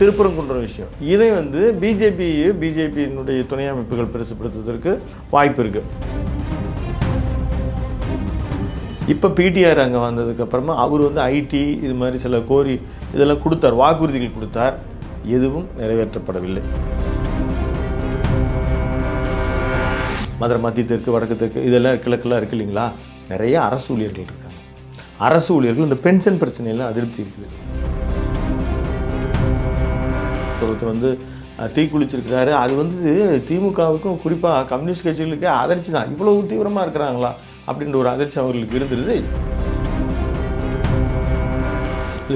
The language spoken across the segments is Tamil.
திருப்பரங்குன்ற விஷயம். இதை வந்து பிஜேபி பிஜேபியினுடைய துணை அமைப்புகள் பெருசுப்படுத்துவதற்கு வாய்ப்பு இருக்குது இப்போ பிடிஆர் அங்கே வந்ததுக்கப்புறமா அவர் வந்து ஐடி இது மாதிரி சில கோரி இதெல்லாம் கொடுத்தார் வாக்குறுதிகள் கொடுத்தார். எதுவும் நிறைவேற்றப்படவில்லை. மதுரை மத்திய தெற்கு வடக்கு தெற்கு இதெல்லாம் கிழக்கெல்லாம் இருக்கு இல்லைங்களா? நிறைய அரசு ஊழியர்கள் இருக்காங்க. அரசு ஊழியர்கள் இந்த பென்ஷன் பிரச்சனையெல்லாம் அதிருப்தி இருக்குது. ஒருத்தர் வந்து தீ குளிச்சிருக்கிறாரு அது வந்து திமுகவுக்கும் குறிப்பாக கம்யூனிஸ்ட் கட்சிகளுக்கே அதிர்ச்சி தான். இவ்வளவு தீவிரமாக இருக்கிறாங்களா? அப்படின்ற ஒரு அதிர்ச்சி அவர்களுக்கு இருந்துருது.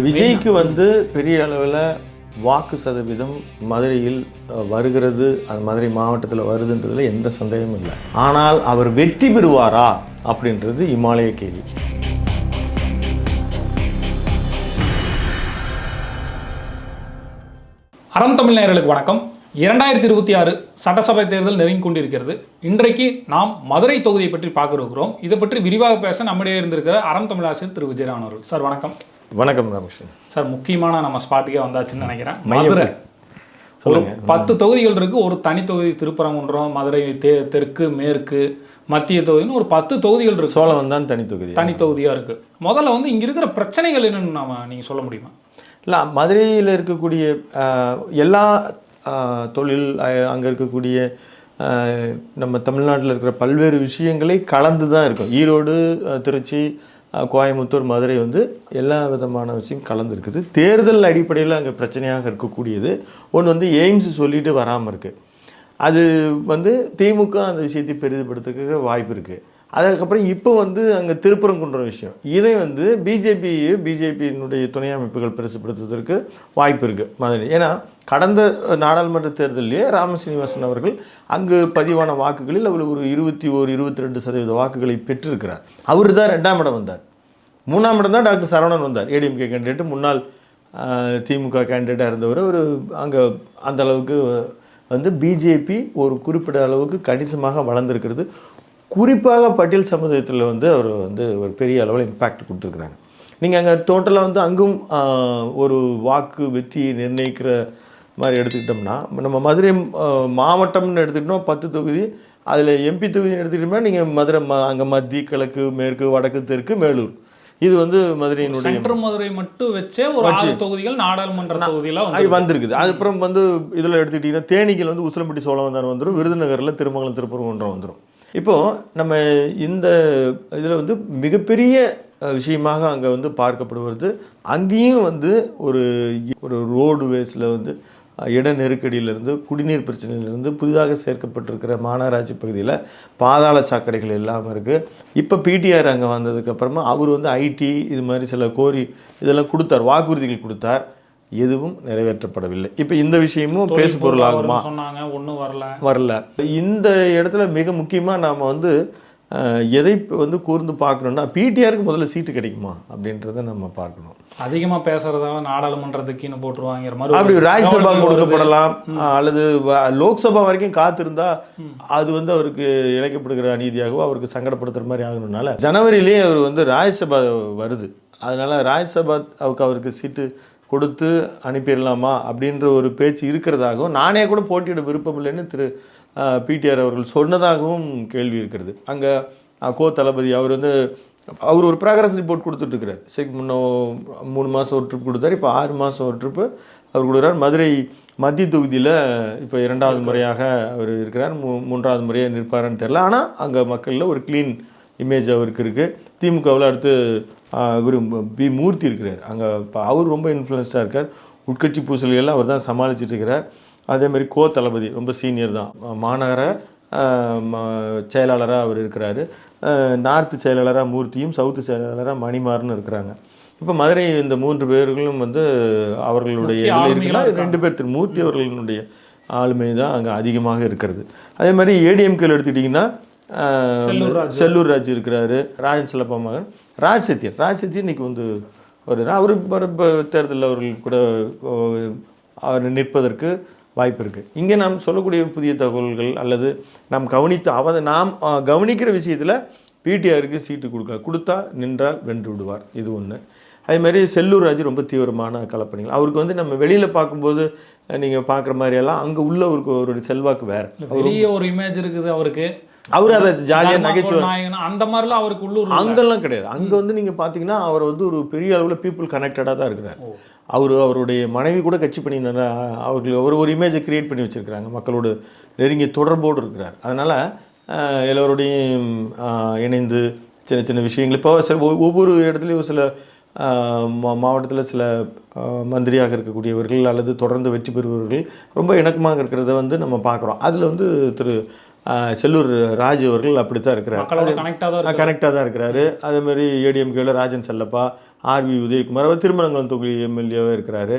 விஜய்க்கு வந்து பெரிய அளவில் வாக்கு சதவீதம் மதுரையில் வருகிறது. அந்த மதுரை மாவட்டத்தில் வருதுன்றதுல எந்த சந்தேகமும் இல்லை. ஆனால் அவர் வெற்றி பெறுவாரா? அப்படின்றது இமாலய கேள்வி. அறம் தமிழ் நேயர்களுக்கு வணக்கம். இரண்டாயிரத்தி இருபத்தி ஆறு சட்டசபை தேர்தல் நெருங்கி கொண்டிருக்கிறது இன்றைக்கு நாம் மதுரை தொகுதியை பற்றி பார்க்க இருக்கிறோம் இதை பற்றி விரிவாக பேச நம்மிடையே இருந்திருக்கிற அறம் தமிழ் ஆசிரியர் திரு விஜயராமன் அவர்கள். சார் வணக்கம். வணக்கம் ராமகிருஷ்ணன். சார் முக்கியமான நம்ம ஸ்பாட்டுக்கே வந்தாச்சுன்னு நினைக்கிறேன். மதுரை. ஒரு சொல்லுங்க. பத்து தொகுதிகள் இருக்கு. ஒரு தனி தொகுதி திருப்பரங்குன்றம் மதுரை தே தெற்கு மேற்கு மத்திய தொகுதின்னு ஒரு பத்து தொகுதிகள் இருக்கு. சோழவன் தான் தனி தொகுதி. தனி தொகுதியா இருக்கு. முதல்ல வந்து இங்க இருக்கிற பிரச்சனைகள் என்னன்னு நாம நீங்க சொல்ல முடியுமா? இல்லை மதுரையில் இருக்கக்கூடிய எல்லா தொழில் அங்கே இருக்கக்கூடிய நம்ம தமிழ்நாட்டில் இருக்கிற பல்வேறு விஷயங்களை கலந்து தான் இருக்கும். ஈரோடு திருச்சி கோயம்புத்தூர் மதுரை வந்து எல்லா விதமான விஷயம் கலந்துருக்குது. தேர்தல் அடிப்படையில் அங்கே பிரச்சனையாக இருக்கக்கூடியது. ஒன்று வந்து எய்ம்ஸ் சொல்லிட்டு வராமல் இருக்குது அது வந்து திமுக அந்த விஷயத்தை பெரிதுபடுத்துக்கிற வாய்ப்பு இருக்குது அதுக்கப்புறம் இப்போ வந்து அங்கே திருப்பரங்குன்ற விஷயம். இதை வந்து பிஜேபி பிஜேபியினுடைய துணை அமைப்புகள் பெருசுப்படுத்துவதற்கு வாய்ப்பு இருக்குது மதுரை. ஏன்னா கடந்த நாடாளுமன்ற தேர்தலிலே ராமசீனிவாசன் அவர்கள் அங்கு பதிவான வாக்குகளில் அவர் ஒரு இருபத்தி ஓர் இருபத்தி ரெண்டு சதவீத வாக்குகளை பெற்றிருக்கிறார். அவர் தான் ரெண்டாம் இடம் வந்தார். மூணாம் இடம் தான் டாக்டர் சரவணன் வந்தார். ஏடிஎம்கே கேண்டிடேட் முன்னாள் திமுக கேண்டிடேட்டாக இருந்தவர். ஒரு அங்கே அந்த அளவுக்கு வந்து பிஜேபி ஒரு குறிப்பிட்ட அளவுக்கு கணிசமாக வளர்ந்துருக்கிறது. குறிப்பாக பட்டியல் சமுதாயத்தில் வந்து அவர் வந்து ஒரு பெரிய அளவில் இம்பேக்ட் கொடுத்துருக்குறாங்க. நீங்கள் அங்கே டோட்டலாக வந்து அங்கும் ஒரு வாக்கு வெற்றியை நிர்ணயிக்கிற மாதிரி எடுத்துக்கிட்டோம்னா நம்ம மதுரை மாவட்டம்னு எடுத்துக்கிட்டோம் பத்து தொகுதி அதில் எம்பி தொகுதின்னு எடுத்துக்கிட்டோம்னா நீங்கள் மதுரை ம அங்கே மத்திய கிழக்கு மேற்கு வடக்கு தெற்கு மேலூர். இது வந்து மதுரையினுடைய சென்ட்ரல் மதுரை மட்டும் வச்சே ஒரு ஆறு தொகுதிகள் நாடாளுமன்ற தொகுதியில அது வந்து வந்திருக்குது. அதுக்கப்புறம் வந்து இதில் எடுத்துக்கிட்டிங்கன்னா தேனியில் வந்து உசிலம்பட்டி சோழவந்தான் வந்துடும் விருதுநகரில் திருமங்கலம் திருப்பரங்குன்றம் வந்துடும் இப்போது நம்ம இந்த இதில் வந்து மிகப்பெரிய விஷயமாக அங்கே வந்து பார்க்கப்படுவது அங்கேயும் வந்து ஒரு ஒரு ரோடு வேஸில் வந்து இட நெருக்கடியிலிருந்து குடிநீர் பிரச்சனையிலிருந்து புதிதாக சேர்க்கப்பட்டிருக்கிற மாநகராட்சி பகுதியில் பாதாள சாக்கடைகள் இல்லாமல் இருக்குது இப்போ பிடிஆர் அங்கே வந்ததுக்கப்புறமா அவர் வந்து ஐடி இது மாதிரி சில கோரி இதெல்லாம் கொடுத்தார் வாக்குறுதிகள் கொடுத்தார். எதுவும் நிறைவேற்றப்படவில்லை. இப்போ இந்த விஷயமும் பேசு பொருளாகுமா சொன்னாங்க ஒண்ணும் வரல. வரல. இந்த இடத்துல மிக முக்கியமாக நாம் வந்து எதை வந்து கூர்ந்து பார்க்கணுன்னா பிடிஆருக்கு முதல்ல சீட்டு கிடைக்குமா? அப்படின்றத நம்ம பார்க்கணும். அதிகமா பேசுறதால நாடாளுமன்றத்துக்குன்னு போட்டுருவாங்கிற மாதிரி அப்படி ராஜ்யசபா. கொடுக்கப்படலாம். அல்லது லோக்சபா வரைக்கும் காத்திருந்தா அது வந்து அவருக்கு இழைக்கப்படுகிற அநீதியாகவோ அவருக்கு சங்கடப்படுத்துற மாதிரி ஆகணும்னால ஜனவரியிலேயே அவர் வந்து ராஜ்யசபா வருது. அதனால ராஜ்யசபா அவருக்கு அவருக்கு சீட்டு கொடுத்து அனுப்பிடலாமா அப்படின்ற ஒரு பேச்சு இருக்கிறதாகவும் நானே கூட போட்டியிட விருப்பம் இல்லைன்னு திரு பிடிஆர் அவர்கள் சொன்னதாகவும் கேள்வி இருக்கிறது. அங்கே கோ தளபதி அவர் வந்து அவர் ஒரு ப்ராக்ரஸ் ரிப்போர்ட் கொடுத்துட்ருக்கிறார் சரி முன்னோ மூணு மாதம் ஒரு ட்ரிப் கொடுத்தார் இப்போ ஆறு மாதம் ஒரு ட்ரிப்பு அவர் கொடுக்குறார். மதுரை மத்திய தொகுதியில் இப்போ இரண்டாவது முறையாக அவர் இருக்கிறார். மூ மூன்றாவது முறையாக நிற்பாரான்னு தெரில ஆனால் அங்கே மக்களில் ஒரு க்ளீன் இமேஜ் அவருக்கு இருக்குது திமுகவில் அடுத்து இவர் பி மூர்த்தி இருக்கிறார். அங்கே இப்போ அவர் ரொம்ப இன்ஃப்ளூயன்ஸ்டாக இருக்கார். உட்கட்சி பூசல்கள்லாம் அவர் தான் சமாளிச்சிட்டு இருக்கிறார். அதே மாதிரி கோ தளபதி ரொம்ப சீனியர் தான். மாநகர செயலாளராக அவர் இருக்கிறாரு. நார்த்து செயலாளராக மூர்த்தியும் சவுத்து செயலாளராக மணிமாறன் இருக்கிறாங்க. இப்போ மதுரை இந்த மூன்று பேர்களும் வந்து அவர்களுடைய. ரெண்டு பேர் திரு மூர்த்தி அவர்களுடைய ஆளுமை தான் அங்கே அதிகமாக இருக்கிறது. அதே மாதிரி ஏடிஎம்கேல எடுத்துக்கிட்டிங்கன்னா செல்லூர் ராஜு. இருக்கிறாரு. ராஜன் செல்லப்பா மகன். ராஜ் சத்யன் ராஜ் சத்யன் இன்னைக்கு வந்து ஒரு அவர் இப்போ தேர்தலில் அவர்கள் கூட அவர் நிற்பதற்கு வாய்ப்பு இருக்குது இங்கே நாம் சொல்லக்கூடிய புதிய தகவல்கள் அல்லது நாம் கவனித்த அவ நாம் கவனிக்கிற விஷயத்தில் பிடிஆருக்கு சீட்டு கொடுக்க கொடுத்தா நின்றால் வென்று விடுவார். இது ஒன்று அதே மாதிரி செல்லூர் ராஜு ரொம்ப தீவிரமான கலப்பணிகள். அவருக்கு வந்து நம்ம வெளியில் பார்க்கும்போது நீங்கள் பார்க்குற மாதிரியெல்லாம் அங்கே உள்ளவருக்கு ஒரு செல்வாக்கு வேறு. வெளியே ஒரு இமேஜ் இருக்குது அவருக்கு. அவர் அதை ஜாலியாக தர்மா நகைச்சுவை கோல் நாயகன் அந்த மாதிரிலாம் அவருக்கு உள்ளூர் அங்கெல்லாம் கிடையாது. அங்கே வந்து நீங்கள் பார்த்தீங்கன்னா அவர் வந்து ஒரு பெரிய அளவில் பீப்புள் கனெக்டடாக தான் இருக்கிறார். அவர் அவருடைய மனைவி கூட கட்சி பண்ணி அவர்கள் ஒரு ஒரு இமேஜை கிரியேட் பண்ணி வச்சுருக்கிறாங்க. மக்களோட நெருங்கிய தொடர்போடு இருக்கிறார். அதனால் எல்லோருடையும் இணைந்து சின்ன சின்ன விஷயங்கள். இப்போ சில ஒவ்வொ- ஒவ்வொரு இடத்துலையும் சில மாவட்டத்தில் சில மந்திரியாக இருக்கக்கூடியவர்கள் அல்லது தொடர்ந்து வெற்றி பெறுபவர்கள் ரொம்ப இணக்கமாக இருக்கிறத வந்து நம்ம பார்க்குறோம். அதில் வந்து திரு செல்லூர் ராஜு அவர்கள் இருக்கிறார். கனெக்டாக தான் இருக்கு கனெக்டாக தான் இருக்கிறாரு. அதே மாதிரி ஏடிஎம்கேல ராஜன் செல்லப்பா ஆர்வி உதயகுமார் அவர் திருமணங்குளம் தொகுதி எம்எல்ஏவாக இருக்கிறாரு.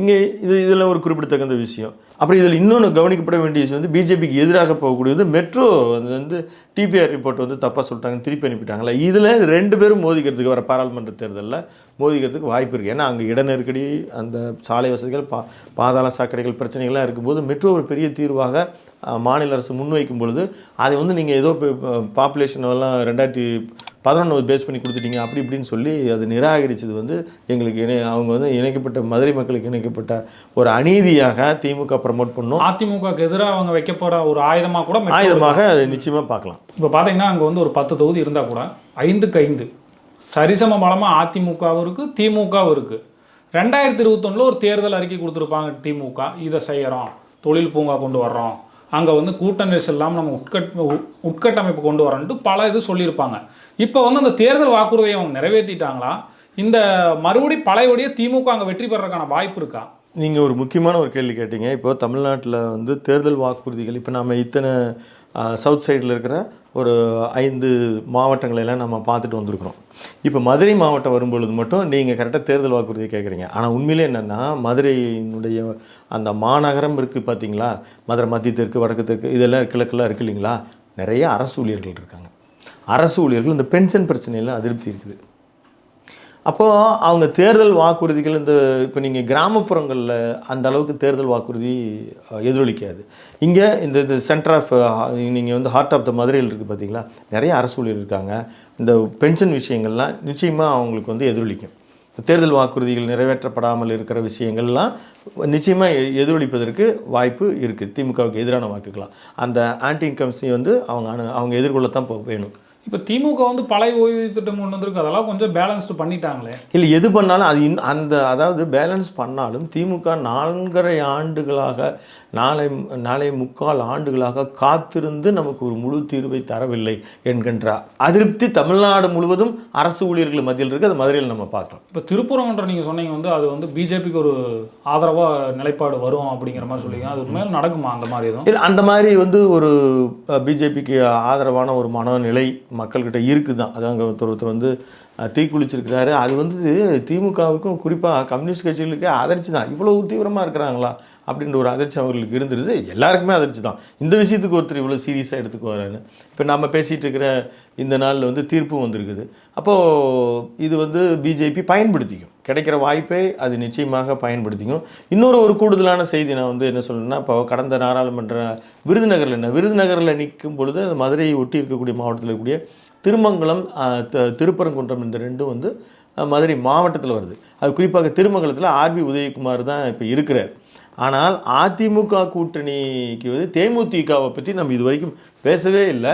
இங்கே இது இதில் ஒரு குறிப்பிடத்தகுந்த விஷயம். அப்புறம் இதில் இன்னொன்று கவனிக்கப்பட வேண்டிய விஷயம் வந்து பிஜேபிக்கு எதிராக போகக்கூடியது மெட்ரோ வந்து டிபிஆர் ரிப்போர்ட் வந்து தப்பாக சொல்லிட்டாங்க திருப்பி அனுப்பிட்டாங்களா? இதில் ரெண்டு பேரும் மோதிக்கிறதுக்கு வர பாராளுமன்ற தேர்தலில் மோதிக்கிறதுக்கு வாய்ப்பு இருக்குது ஏன்னா அங்கே இட நெருக்கடி அந்த சாலை வசதிகள் பா பாதாள சாக்கடைகள் பிரச்சனைகள்லாம் இருக்கும்போது மெட்ரோ ஒரு பெரிய தீர்வாக மாநில அரசு முன்வைக்கும் பொழுது அதை வந்து நீங்கள் ஏதோ பாப்புலேஷன் எல்லாம் ரெண்டாயிரத்தி பதினொன்று பேஸ் பண்ணி கொடுத்துட்டீங்க அப்படி இப்படின்னு சொல்லி அது நிராகரிச்சது வந்து எங்களுக்கு இணை அவங்க வந்து இணைக்கப்பட்ட மதுரை மக்களுக்கு இணைக்கப்பட்ட ஒரு அநீதியாக திமுக ப்ரமோட் பண்ணும். அதிமுகவுக்கு எதிராக அவங்க வைக்க போற ஒரு ஆயுதமா கூட ஆயுதமாக அதை நிச்சயமாக பார்க்கலாம். இப்போ பார்த்தீங்கன்னா அங்கே வந்து ஒரு பத்து தொகுதி இருந்தால் கூட ஐந்துக்கு ஐந்து. சரிசம பலமாக அதிமுகவும் இருக்குது திமுகவும் இருக்குது ரெண்டாயிரத்தி இருபத்தொன்னில் ஒரு தேர்தல் அறிக்கை கொடுத்துருப்பாங்க திமுக. இதை செய்கிறோம் தொழில் பூங்கா கொண்டு வர்றோம். அங்கே வந்து கூட்ட நெரிசல் இல்லாமல் நம்ம உட்கட் உ- உட்கட்டமைப்பு கொண்டு வரோன்ட்டு பல இது சொல்லியிருப்பாங்க. இப்போ வந்து அந்த தேர்தல் வாக்குறுதியை அவங்க நிறைவேற்றிட்டாங்களா? இந்த மறுபடி பழையபடியே திமுக அங்கே வெற்றி பெறதுக்கான வாய்ப்பு இருக்கா? நீங்கள் ஒரு முக்கியமான ஒரு கேள்வி கேட்டீங்க. இப்போ தமிழ்நாட்டில் வந்து தேர்தல் வாக்குறுதிகள் இப்போ நம்ம இத்தனை சவுத் சைடில் இருக்கிற ஒரு ஐந்து மாவட்டங்களை எல்லாம் நம்ம பார்த்துட்டு வந்திருக்கிறோம். இப்போ மதுரை மாவட்டம் வரும்பொழுது மட்டும் நீங்கள் கரெக்டாக தேர்தல் வாக்குறுதி கேட்குறீங்க. ஆனால் உண்மையிலே என்னென்னா மதுரையினுடைய அந்த மாநகரம் இருக்குது பார்த்தீங்களா? மதுரை மத்திய தெற்கு வடக்கு தெற்கு இதெல்லாம் கிழக்கெல்லாம் இருக்கு இல்லைங்களா? நிறைய அரசு ஊழியர்கள் இருக்காங்க. அரசு ஊழியர்கள் இந்த பென்ஷன் பிரச்சனையில் அதிருப்தி இருக்குது. அப்போது அவங்க தேர்தல் வாக்குறுதிகள் இந்த இப்போ நீங்கள் கிராமப்புறங்களில் அந்த அளவுக்கு தேர்தல் வாக்குறுதி எதிரொலிக்காது. இங்கே இந்த இந்த சென்டர் ஆஃப் நீங்கள் வந்து ஹார்ட் ஆஃப் த மதுரையில் இருக்குது பார்த்தீங்களா நிறைய அரசு ஊழியர் இருக்காங்க. இந்த பென்ஷன் விஷயங்கள்லாம் நிச்சயமாக அவங்களுக்கு வந்து எதிரொலிக்கும். தேர்தல் வாக்குறுதிகள் நிறைவேற்றப்படாமல் இருக்கிற விஷயங்கள்லாம் நிச்சயமாக எ- எதிரொலிப்பதற்கு வாய்ப்பு இருக்குது திமுகவுக்கு எதிரான வாக்குகளாக அந்த ஆன்டி இன்கம்ஸை வந்து அவங்க அணு அவங்க எதிர்கொள்ளத்தான் வேணும். இப்போ திமுக வந்து பழைய ஓய்வூதிய திட்டம் கொண்டு வந்திருக்கு அதெல்லாம் கொஞ்சம் பேலன்ஸ்டு பண்ணிட்டாங்களே. இல்லை எது பண்ணாலும் அது இன் அந்த அதாவது பேலன்ஸ் பண்ணாலும் திமுக நான்கரை ஆண்டுகளாக நாளை நாளை முக்கால் ஆண்டுகளாக காத்திருந்து நமக்கு ஒரு முழு தீர்வை தரவில்லை என்கின்ற அதிருப்தி தமிழ்நாடு முழுவதும் அரசு ஊழியர்கள் மத்தியில் இருக்குது அது மதுரையில் நம்ம பார்க்கலாம். இப்போ திருப்புறமன்ற நீங்கள் சொன்னீங்க வந்து அது வந்து பிஜேபிக்கு ஒரு ஆதரவாக நிலைப்பாடு வரும் அப்படிங்கிற மாதிரி சொல்லிங்க. அது உண்மையில நடக்குமா அந்த மாதிரி எதுவும்? இல்லை அந்த மாதிரி வந்து ஒரு பிஜேபிக்கு ஆதரவான ஒரு மனநிலை மக்கள்கிட்ட இருக்குது தான் அதான் அங்கே ஒருத்தர் ஒருத்தர் வந்து தீக்குளிச்சிருக்கிறாரு அது வந்து திமுகவுக்கும் குறிப்பாக கம்யூனிஸ்ட் கட்சிகளுக்கே அதிர்ச்சி தான் இவ்வளோ தீவிரமாக இருக்கிறாங்களா? அப்படின்ற ஒரு அதிர்ச்சி அவர்களுக்கு இருந்துருது. எல்லாருக்குமே அதிர்ச்சி தான் இந்த விஷயத்துக்கு ஒருத்தர் இவ்வளோ சீரியஸாக எடுத்துக்குவாருன்னு. இப்போ நம்ம பேசிகிட்டு இருக்கிற இந்த நாளில் வந்து தீர்ப்பும் வந்திருக்குது. அப்போது இது வந்து பிஜேபி பயன்படுத்திக்கும். கிடைக்கிற வாய்ப்பை அது நிச்சயமாக பயன்படுத்திக்கும். இன்னொரு ஒரு கூடுதலான செய்தி நான் வந்து என்ன சொல்லணும்னா இப்போ கடந்த நாடாளுமன்ற விருதுநகரில் என்ன விருதுநகரில் நிற்கும் பொழுது அந்த மதுரையை ஒட்டி இருக்கக்கூடிய மாவட்டத்தில் இருக்கக்கூடிய திருமங்கலம் த- திருப்பரங்குன்றம் இந்த ரெண்டும் வந்து மதுரை மாவட்டத்தில் வருது. அது குறிப்பாக திருமங்கலத்தில் ஆர்பி உதயகுமார் தான் இப்போ இருக்கிறார். ஆனால் அதிமுக கூட்டணிக்கு வந்து தேமுதிகவை பற்றி நம்ம இது வரைக்கும் பேசவே இல்லை.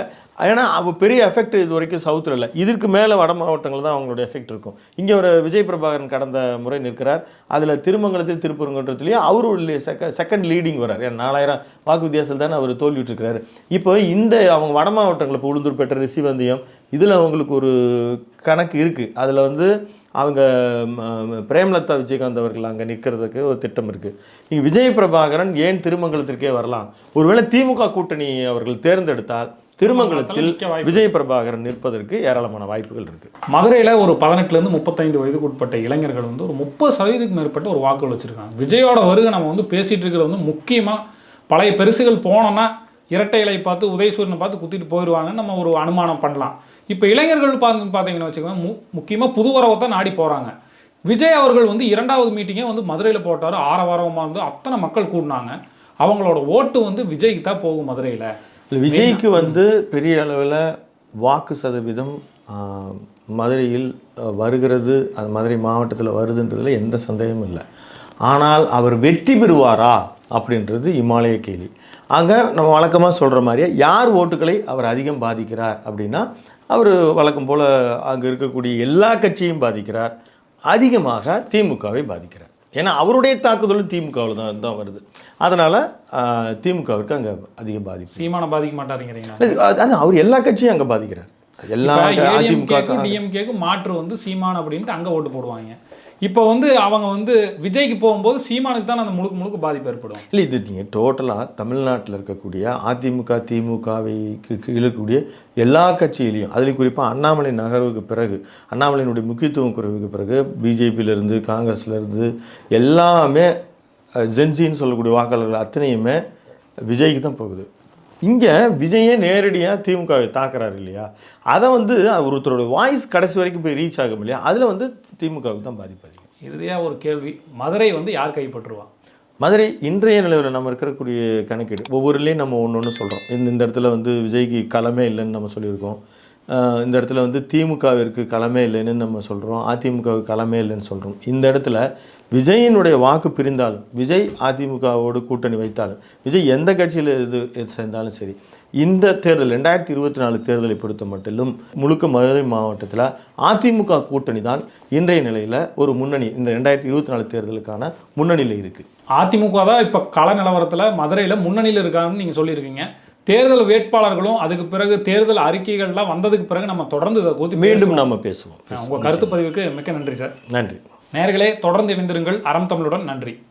ஏன்னா அவள் பெரிய எஃபெக்ட் இது வரைக்கும் சவுத்தில் இல்லை. இதற்கு மேலே வட மாவட்டங்கள் தான் அவங்களோட எஃபெக்ட் இருக்கும். இங்கே ஒரு விஜய் பிரபாகரன் கடந்த முறை நிற்கிறார். அதில் திருமங்கலத்தில் திருப்பரங்குன்றத்துலேயும் அவர் செக செகண்ட் லீடிங் வரார் ஏன்னா நாலாயிரம் வாக்கு வித்தியாசத்தில் தானே அவர் தோல்விட்டுருக்கிறாரு இப்போ இந்த அவங்க வட மாவட்டங்கள் இப்போ உளுந்தூர் பெற்ற ரிசிவந்தியம் இதில் அவங்களுக்கு ஒரு கணக்கு இருக்குது அதில் வந்து அவங்க பிரேம்லதா பிரேமலதா விஜயகாந்த் அவர்கள் அங்கே நிற்கிறதுக்கு ஒரு திட்டம் இருக்குது இங்கே விஜய் பிரபாகரன் ஏன் திருமங்கலத்திற்கே வரலாம்? ஒருவேளை திமுக கூட்டணி அவர்கள் தேர்ந்தெடுத்தால் திருமங்கலத்தில் விஜய் பிரபாகரன் நிற்பதற்கு ஏராளமான வாய்ப்புகள் இருக்குது மதுரையில் ஒரு பதினெட்டுலேருந்து முப்பத்தைந்து வயதுக்கு உட்பட்ட இளைஞர்கள் வந்து ஒரு முப்பது சதவீதத்துக்கு மேற்பட்ட ஒரு வாக்குகள் வச்சுருக்காங்க. விஜயோட வருகை நம்ம வந்து பேசிகிட்டு இருக்கிறது வந்து முக்கியமாக பழைய பெருசுகள் போனோன்னா இரட்டை இலை பார்த்து உதயசூரனை பார்த்து குத்திட்டு போயிடுவாங்கன்னு நம்ம ஒரு அனுமானம் பண்ணலாம். இப்போ இளைஞர்கள் பார்த்து பார்த்தீங்கன்னு வச்சுக்கோங்க மு முக்கியமாக புது உறவை தான் நாடி போகிறாங்க விஜய் அவர்கள் வந்து இரண்டாவது மீட்டிங்கே வந்து மதுரையில் போட்டார். ஆரவாரமாக வந்து அத்தனை மக்கள் கூடினாங்க. அவங்களோட ஓட்டு வந்து விஜய்க்கு தான் போகும் மதுரையில். இல்லை விஜய்க்கு வந்து பெரிய அளவில் வாக்கு சதவீதம் மதுரையில் வருகிறது. அது மதுரை மாவட்டத்தில் வருதுன்றதுல எந்த சந்தேகமும் இல்லை. ஆனால் அவர் வெற்றி பெறுவாரா அப்படின்றது இமாலய கேள்வி. அங்கே நம்ம வழக்கமாக சொல்கிற மாதிரியே யார் ஓட்டுகளை அவர் அதிகம் பாதிக்கிறார் அப்படின்னா அவர் வழக்கம் போல் அங்கே இருக்கக்கூடிய எல்லா கட்சியும் பாதிக்கிறார். அதிகமாக திமுகவை பாதிக்கிறார். ஏன்னா அவருடைய தாக்குதலும் திமுகவில் தான் தான் வருது. அதனால் திமுகவிற்கு அங்கே அதிக பாதிப்பு. சீமான பாதிக்க மாட்டாருங்கிறீங்களா? அது அவர் எல்லா கட்சியும் அங்கே பாதிக்கிறார். எல்லா அதிமுக டிஎம்கேக்கு மாற்று வந்து சீமான் அப்படின்ட்டு அங்க ஓட்டு போடுவாங்க. இப்போ வந்து அவங்க வந்து விஜய்க்கு போகும்போது சீமானுக்கு தான் அந்த முழுக்க முழுக்க பாதிப்பு ஏற்படும். இல்லை இது நீங்கள் டோட்டலாக தமிழ்நாட்டில் இருக்கக்கூடிய அதிமுக திமுகவை கீழே இருக்கக்கூடிய எல்லா கட்சியிலையும் அதில் குறிப்பாக அண்ணாமலை நகர்வுக்கு பிறகு அண்ணாமலையினுடைய முக்கியத்துவம் குறைவுக்கு பிறகு பிஜேபியிலேருந்து காங்கிரஸ்லேருந்து எல்லாமே ஜென்சின்னு சொல்லக்கூடிய வாக்காளர்கள் அத்தனையுமே விஜய்க்கு தான் போகுது. இங்கே விஜயே நேரடியாக திமுகவை தாக்குறாரு இல்லையா? அதை வந்து ஒருத்தரோட வாய்ஸ் கடைசி வரைக்கும் போய் ரீச் ஆகும் இல்லையா? அதில் வந்து திமுகவுக்கு தான் பாதிப்பு அதிகம். இறுதியா ஒரு கேள்வி. மதுரை வந்து யார் கைப்பற்றுவா? மதுரை இன்றைய நிலவில் நம்ம இருக்கக்கூடிய கணக்கீடு. ஒவ்வொருலேயும் நம்ம ஒன்று ஒன்று சொல்கிறோம் இந்த இந்த இடத்துல வந்து விஜய்க்கு களமே இல்லைன்னு நம்ம சொல்லியிருக்கோம். இந்த இடத்துல வந்து திமுகவிற்கு களமே இல்லைன்னு நம்ம சொல்கிறோம் அதிமுகவுக்கு களமே இல்லைன்னு சொல்கிறோம் இந்த இடத்துல விஜயினுடைய வாக்கு பிரிந்தாலும் விஜய் அதிமுகவோடு கூட்டணி வைத்தாலும் விஜய் எந்த கட்சியில் இது சேர்ந்தாலும் சரி இந்த தேர்தல் ரெண்டாயிரத்தி இருபத்தி நாலு தேர்தலை பொறுத்த மட்டிலும் முழுக்க மதுரை மாவட்டத்தில் அதிமுக கூட்டணி தான் இன்றைய நிலையில் ஒரு முன்னணி இந்த ரெண்டாயிரத்தி இருபத்தி நாலு தேர்தலுக்கான முன்னணியில் இருக்குது அதிமுக தான் இப்போ கள நிலவரத்தில் மதுரையில் முன்னணியில் இருக்காங்கன்னு நீங்கள் சொல்லியிருக்கீங்க. தேர்தல் வேட்பாளர்களும் அதுக்கு பிறகு தேர்தல் அறிக்கைகள்லாம் வந்ததுக்கு பிறகு நம்ம தொடர்ந்து இதை குறித்து மீண்டும் நாம பேசுவோம். உங்க கருத்து பதிவுக்கு மிக்க நன்றி சார். நன்றி. நேயர்களே தொடர்ந்து இணைந்திருங்கள். அறம் தமிழுடன் நன்றி.